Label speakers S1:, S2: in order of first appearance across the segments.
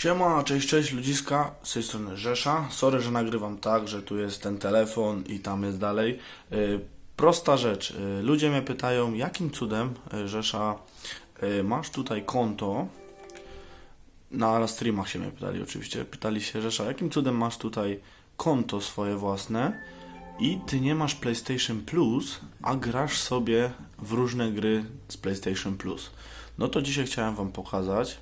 S1: Siema, cześć, cześć ludziska, z tej strony Rzesza. Sorry, że nagrywam tak, że tu jest ten telefon i tam jest dalej. Yy, prosta rzecz. Yy, ludzie mnie pytają, jakim cudem, yy, Rzesza, masz tutaj konto. Na streamach się mnie pytali oczywiście. Pytali się, Rzesza, jakim cudem masz tutaj konto swoje własne i ty nie masz PlayStation Plus, a grasz sobie w różne gry z PlayStation Plus. No to dzisiaj chciałem wam pokazać,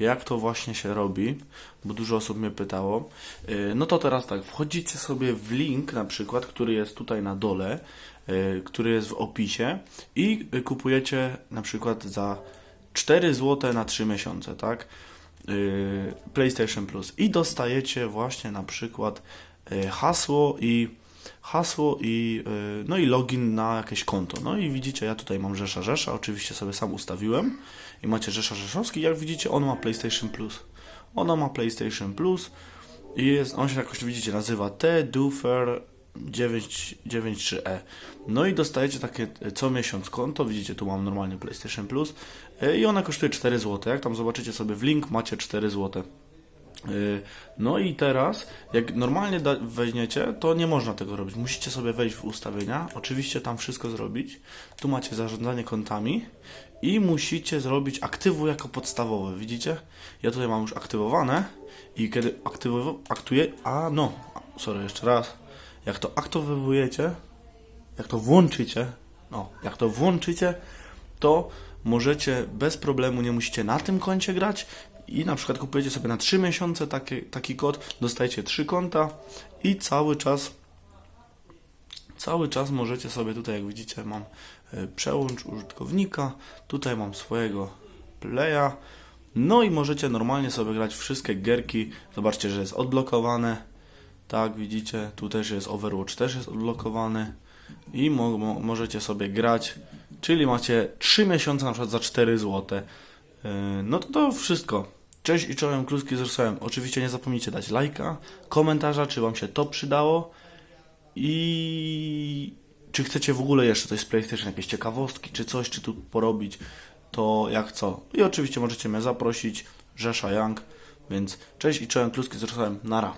S1: jak to właśnie się robi, bo dużo osób mnie pytało. Yy, No to teraz tak, wchodzicie sobie w link na przykład, który jest tutaj na dole, yy, który jest w opisie i y, kupujecie na przykład za 4 zł na 3 miesiące, tak? Yy, PlayStation Plus i dostajecie właśnie na przykład hasło i hasło i yy, no i login na jakieś konto. No i widzicie, ja tutaj mam Rzesza Rzesza, oczywiście sobie sam ustawiłem i macie Rzesza Rzeszowski. Jak widzicie, on ma PlayStation Plus. Ono ma PlayStation Plus i jest, on się jakoś, widzicie, nazywa T Dufer 993E. No i dostajecie takie e, co miesiąc konto, widzicie, tu mam normalnie PlayStation Plus e, i ona kosztuje 4 zł. Jak tam zobaczycie sobie w link, macie 4 zł. Yy, No i teraz, jak normalnie weźmiecie, to nie można tego robić. Musicie sobie wejść w ustawienia, oczywiście tam wszystko zrobić. Tu macie zarządzanie kontami i musicie zrobić aktywuj jako podstawowe. Widzicie? Ja tutaj mam już aktywowane i kiedy aktywuję, a no, sorry, jeszcze raz. Jak to aktywujecie, jak to włączycie, no, jak to włączycie, to możecie bez problemu, nie musicie na tym koncie grać i na przykład kupujecie sobie na 3 miesiące taki, taki kod, dostajecie 3 konta i cały czas cały czas możecie sobie tutaj, jak widzicie, mam e, przełącz użytkownika, tutaj mam swojego playa, no i możecie normalnie sobie grać wszystkie gierki, zobaczcie, że jest odblokowane, tak, widzicie, tu też jest Overwatch, też jest odblokowany i mo mo możecie sobie grać, czyli macie 3 miesiące na przykład za 4 zł. Yy, No to to wszystko. Cześć i czołem, kluski z Rosołem. Oczywiście nie zapomnijcie dać lajka, komentarza, czy wam się to przydało i czy chcecie w ogóle jeszcze coś z PlayStation, jakieś ciekawostki, czy coś, czy tu porobić, to jak co. I oczywiście możecie mnie zaprosić, Rzesza Young, więc cześć i czołem, kluski z Rosołem, nara.